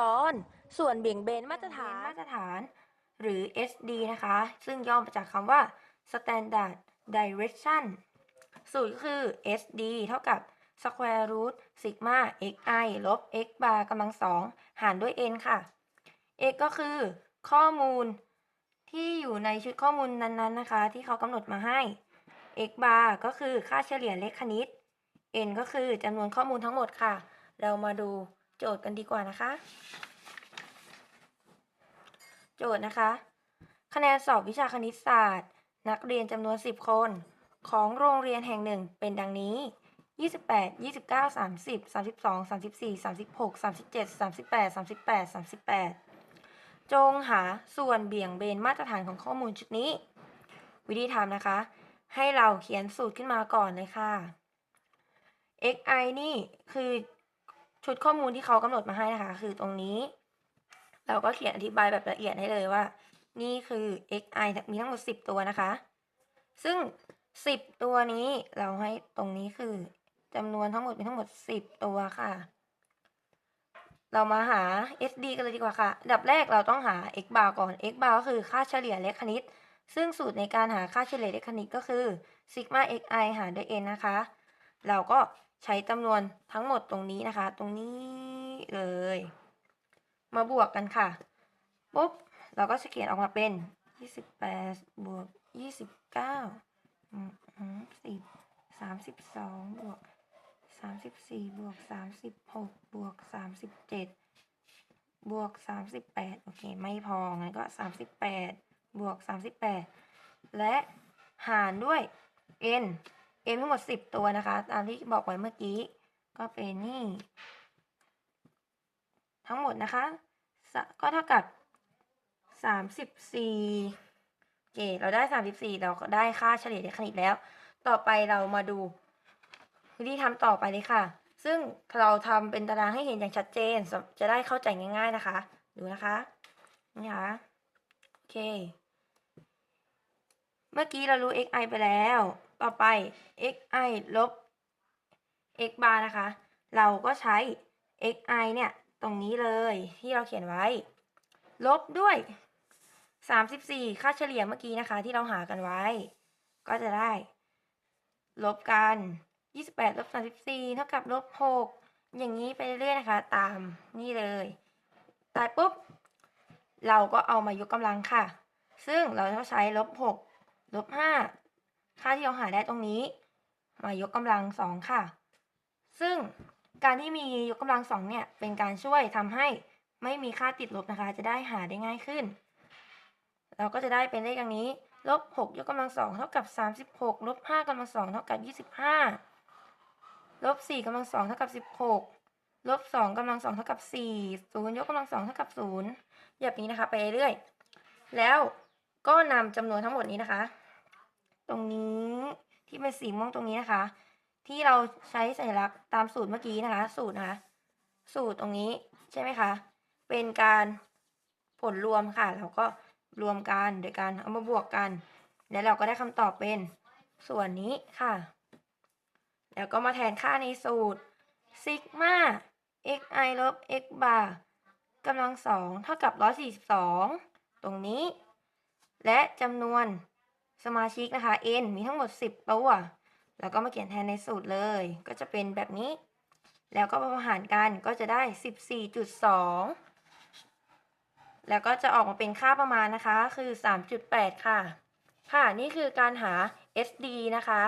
ตอนส่วนเบี่ยงเบนมาตรฐานมาตรฐาน หรือ SD นะคะ ซึ่งย่อมาจากคำว่า Standard Direction สูตรก็คือ SD เท่ากับ square root sigma xi ลบ x bar กำลังสองหารด้วย n ค่ะ x ก็คือข้อมูลที่อยู่ในชุดข้อมูลนั้นๆนะคะ ที่เขากำหนดมาให้ x bar ก็คือค่าเฉลี่ยเลขคณิต n ก็คือจำนวนข้อมูลทั้งหมดค่ะ เรามาดู โจทย์กันดีกว่านะคะ โจทย์นะคะ คะแนนสอบวิชาคณิตศาสตร์ นักเรียนจำนวน 10 คน ของโรงเรียนแห่งหนึ่งเป็นดังนี้ 28 29 30 32 34 36 37 38 38 38 จงหาส่วนเบี่ยงเบนมาตรฐานของข้อมูลชุดนี้ วิธีทำนะคะ ให้เราเขียนสูตรขึ้นมาก่อนเลยค่ะ xi นี่คือ ชุดข้อมูลที่เขากำหนดมาให้นะคะ คือตรงนี้ เราก็เขียนอธิบายแบบละเอียดให้เลยว่า นี่คือ xi มีทั้งหมด 10 ตัวนะคะ ซึ่ง 10 ตัวนี้เราให้ตรงนี้คือจำนวนทั้งหมดมีทั้งหมด 10 ตัวค่ะ เรามาหา SD กันเลยดีกว่าค่ะอันดับแรกเราต้องหา x bar ก่อน x bar ก็คือค่าเฉลี่ยเลขคณิต ซึ่งสูตรในการหาค่าเฉลี่ยเลขคณิตก็คือ sigma xi หารด้วย n นะคะ เราก็ ใช้จำนวนทั้งหมดตรงนี้นะคะ ตรงนี้เลย มาบวกกันค่ะปุ๊บเราก็จะเขียนออกมาเป็น 28 บวก 29อืมอืมสิบสามสิบสองบวก 34 บวก 36 บวก 37 บวก 38 โอเค ไม่พอ งั้นก็ 38 บวก 38 และหารด้วย n n ทั้งหมด 10 ตัวนะคะ ตามที่บอกไว้เมื่อกี้ ก็เป็นนี่ ทั้งหมดนะคะ ก็เท่ากับ 34โอเคเราได้ 34 เราก็ได้ค่าเฉลี่ยเลขคณิตแล้ว ต่อไปเรามาดูวิธีทำต่อไปเลยค่ะ ซึ่งเราทำเป็นตารางให้เห็นอย่างชัดเจน จะได้เข้าใจง่าย ๆนะคะ ดูนะคะ นี่ค่ะ โอเค เมื่อกี้เรารู้ xi ไปแล้ว ต่อไป xi ลบ x bar นะคะ เราก็ใช้ xi เนี่ย ตรงนี้เลยที่เราเขียนไว้ ลบด้วย 34 ค่าเฉลี่ยเมื่อกี้นะคะ ที่เราหากันไว้ ก็จะได้ ลบกัน 28 ลบ 34 เท่ากับลบ 6 อย่างนี้ไปเรื่อยๆนะคะ ตามนี่เลยตายปุ๊บ เราก็เอามายกกำลังค่ะ ซึ่งเราจะใช้ลบ 6 ลบ5ค่าที่เราหาได้ตรงนี้ มายกกำลัง2ค่ะ ซึ่งการที่มียกกำลัง2เนี่ยเป็นการช่วยทำให้ไม่มีค่าติดลบนะคะ จะได้หาได้ง่ายขึ้น เราก็จะได้เป็นเลขอย่างนี้ลบ6ยกกำลัง2เท่ากับ36ลบ5กำลัง2เท่ากับ25ลบ4กำลัง2เท่ากับ16ลบ2กำลัง2เท่ากับ4 0ยกกำลัง2เท่ากับ0แบบนี้นะคะ ไปเรื่อย แล้วก็นำจำนวนทั้งหมดนี้นะคะ ตรงนี้ที่เป็นสีม่วงตรงนี้นะคะ ที่เราใช้สัญลักษณ์ตามสูตรเมื่อกี้นะคะ สูตรนะคะ สูตรตรงนี้ใช่ไหมคะ เป็นการผลรวมค่ะ เราก็รวมกันโดยการเอามาบวกกัน แล้วเราก็ได้คำตอบเป็นส่วนนี้ค่ะ แล้วก็มาแทนค่าในสูตรซิกมา xi ลบ x bar กำลังสองเท่ากับ 142 ตรงนี้ และจำนวน สมาชิกนะคะ n มีทั้งหมด 10 ตัว แล้วก็มาเขียนแทนในสูตรเลย ก็จะเป็นแบบนี้ แล้วก็มาหารกันก็จะได้ 14.2 แล้วก็จะออกมาเป็นค่าประมาณนะคะ คือ 3.8 ค่ะ ค่ะ นี่คือการหา SD นะคะ